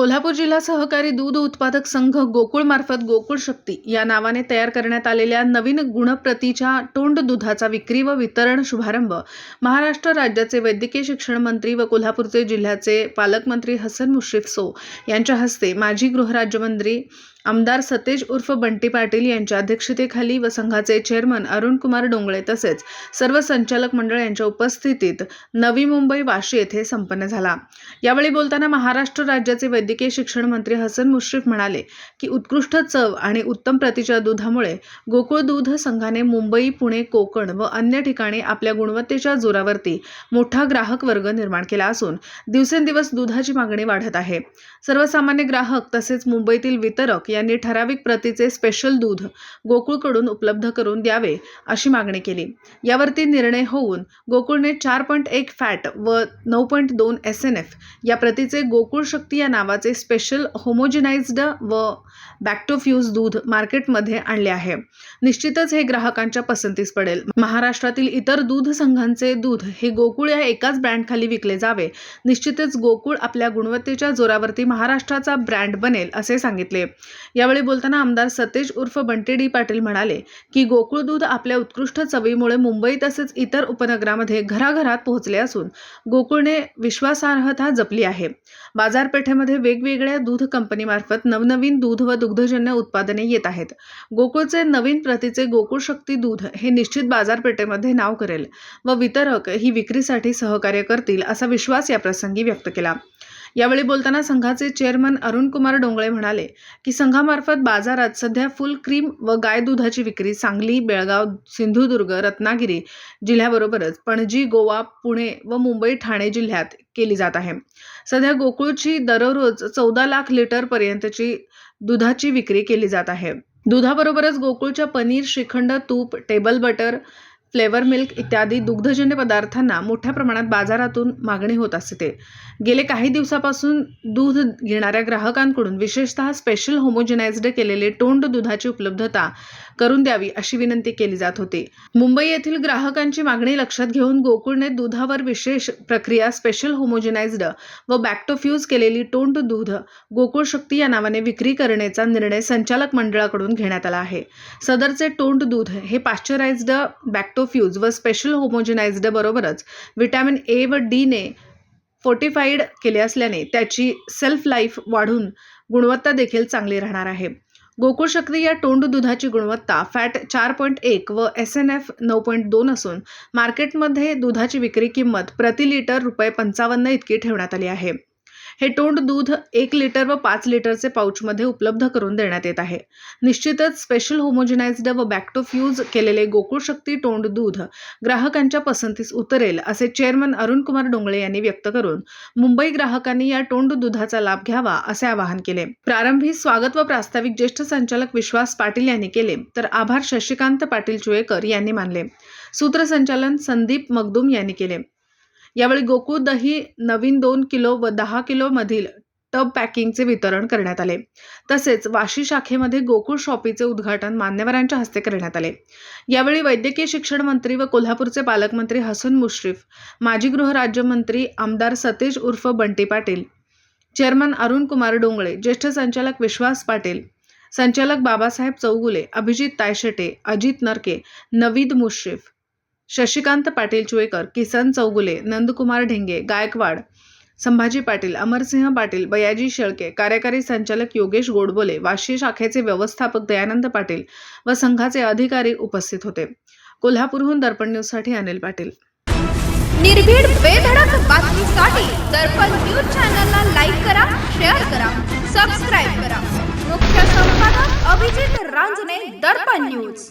कोल्हापूर जिल्हा सहकारी दूध उत्पादक संघ गोकुळ मार्फत गोकुळ शक्ती या नावाने तयार करण्यात आलेल्या नवीन गुणप्रतीच्या तोंड दुधाचा विक्री व वितरण शुभारंभ. महाराष्ट्र राज्याचे वैद्यकीय शिक्षण मंत्री व कोल्हापूरचे जिल्ह्याचे पालकमंत्री हसन मुश्रीफ सो यांच्या हस्ते माजी गृहराज्यमंत्री आमदार सतेज उर्फ बंटी पाटील यांच्या अध्यक्षतेखाली व संघाचे चेअरमन अरुण कुमार डोंगळे तसेच सर्व संचालक मंडळ यांच्या उपस्थितीत नवी मुंबई वाशी येथे संपन्न झाला. यावेळी बोलताना महाराष्ट्र राज्याचे वैद्यकीय शिक्षण मंत्री हसन मुश्रीफ म्हणाले की उत्कृष्ट चव आणि उत्तम प्रतीच्या दुधामुळे गोकुळ दूध संघाने मुंबई पुणे कोकण व अन्य ठिकाणी आपल्या गुणवत्तेच्या जोरावरती मोठा ग्राहक वर्ग निर्माण केला असून दिवसेंदिवस दुधाची मागणी वाढत आहे. सर्वसामान्य ग्राहक तसेच मुंबईतील वितरक यांनी ठराविक प्रतीचे स्पेशल दूध गोकुळकडून उपलब्ध करून द्यावे अशी मागणी केली. यावरती निर्णय होऊन गोकुळने चार पॉईंट एक फॅट व नऊ पॉईंट दोन एस एन एफ या प्रतीचे गोकुळ शक्ती या नावाचे स्पेशल होमोजिनाइज्ड व बॅक्टोफ्यूज दूध मार्केटमध्ये आणले आहे. निश्चितच हे ग्राहकांच्या पसंतीस पडेल. महाराष्ट्रातील इतर दूध संघांचे दूध हे गोकुळ या एकाच ब्रँडखाली विकले जावे. निश्चितच गोकुळ आपल्या गुणवत्तेच्या जोरावरती महाराष्ट्राचा ब्रँड बनेल असे सांगितले. यावेळी बोलताना आमदार सतेज उर्फ बंटी डी पाटील म्हणाले की गोकुळ दूध आपल्या उत्कृष्ट चवीमुळे मुंबई तसेच इतर उपनगरामध्ये घराघरात पोहोचले असून गोकुळने विश्वासार्हता जपली आहे. बाजारपेठेमध्ये वेगवेगळ्या दूध कंपनीमार्फत नवनवीन दूध व दुग्धजन्य उत्पादने येत आहेत. गोकुळचे नवीन प्रतीचे गोकुळ शक्ती दूध हे निश्चित बाजारपेठेमध्ये नाव करेल व वितरक ही विक्रीसाठी सहकार्य करतील असा विश्वास या प्रसंगी व्यक्त केला. यावेळी बोलताना संघाचे चेअरमन अरुणकुमार डोंगळे म्हणाले की संघामार्फत बाजारात सध्या फुल क्रीम व गाय दुधाची विक्री सांगली बेळगाव सिंधुदुर्ग रत्नागिरी जिल्ह्याबरोबरच पणजी गोवा पुणे व मुंबई ठाणे जिल्ह्यात केली जात आहे. सध्या गोकुळची दररोज चौदा लाख लिटरपर्यंतची दुधाची विक्री केली जात आहे. दुधाबरोबरच गोकुळच्या पनीर श्रीखंड तूप टेबल बटर फ्लेवर मिल्क इत्यादी दुग्धजन्य पदार्थांना मोठ्या प्रमाणात बाजारातून मागणी होत असते. गेले काही दिवसापासून दूध घेणाऱ्या ग्राहकांकडून विशेषतः स्पेशल होमोजिनाइज्ड केलेले तोंड दुधाची उपलब्धता करून द्यावी अशी विनंती केली जात होती. मुंबई येथील ग्राहकांची मागणी लक्षात घेऊन गोकुळने दुधावर विशेष प्रक्रिया स्पेशल होमोजिनाइज्ड व बॅक्टोफ्यूज केलेली तोंड दूध गोकुळ शक्ती या नावाने विक्री करण्याचा निर्णय संचालक मंडळाकडून घेण्यात आला आहे. सदरचे तोंड दूध हे पाश्चराइज्ड लॅक्टोफ्यूज व स्पेशल होमोजिनाइज्ड बरोबरच. व्हिटॅमिन ए व डीने फोर्टिफाईड केले असल्याने त्याची सेल्फ लाईफ वाढून गुणवत्ता देखील चांगली राहणार आहे. गोकुळ शक्ती या टोंड दुधाची गुणवत्ता फॅट चार पॉईंट एक व एस एन एफ नऊ पॉईंट दोन असून मार्केटमध्ये दुधाची विक्री किंमत प्रति लिटर रुपये पंचावन्न इतकी ठेवण्यात आली आहे. हे तोंड दूध एक लिटर व पाच लिटरचे पाऊचमध्ये उपलब्ध करून देण्यात येत आहे. निश्चितच स्पेशल होमोजिनाइज्ड व बॅक्टोफ्यूज केलेले गोकुळ शक्ती तोंड दूध ग्राहकांच्या पसंतीस उतरेल असे चेअरमन अरुण कुमार डोंगळे यांनी व्यक्त करून मुंबई ग्राहकांनी या तोंड दुधाचा लाभ घ्यावा असे आवाहन केले. प्रारंभी स्वागत व प्रास्ताविक ज्येष्ठ संचालक विश्वास पाटील यांनी केले तर आभार शशिकांत पाटील चुळेकर यांनी मानले. सूत्रसंचालन संदीप मगदुम यांनी केले. यावेळी गोकुळ दही नवीन दोन किलो व दहा किलो मधील टब पॅकिंगचे वितरण करण्यात आले. तसेच वाशी शाखेमध्ये गोकुळ शॉपीचे उद्घाटन मान्यवरांच्या हस्ते करण्यात आले. यावेळी वैद्यकीय शिक्षण मंत्री व कोल्हापूरचे पालकमंत्री हसन मुश्रीफ माजी गृहराज्यमंत्री आमदार सतेज उर्फ बंटी पाटील चेअरमन अरुण कुमार डोंगळे ज्येष्ठ संचालक विश्वास पाटील संचालक बाबासाहेब चौगुले अभिजित तायशेटे अजित नरके नवीद मुश्रीफ शशिकांत पाटील चुळेकर किसन चौगुले नंदकुमार ढेंगे गायकवाड संभाजी पाटील अमरसिंह पाटील बयाजी शेळके कार्यकारी संचालक योगेश गोडबोले वाशी शाखेचे व्यवस्थापक दयानंद पाटील व संघाचे अधिकारी उपस्थित होते. कोल्हापूरहून दर्पण न्यूजसाठी अनिल पाटील. निर्भीड बेधडक बातमीसाठी दर्पण न्यूज चॅनलला लाईक करा शेअर करा सबस्क्राईब करा. मुख्य संपादक अभिजित रांजणे दर्पण न्यूज.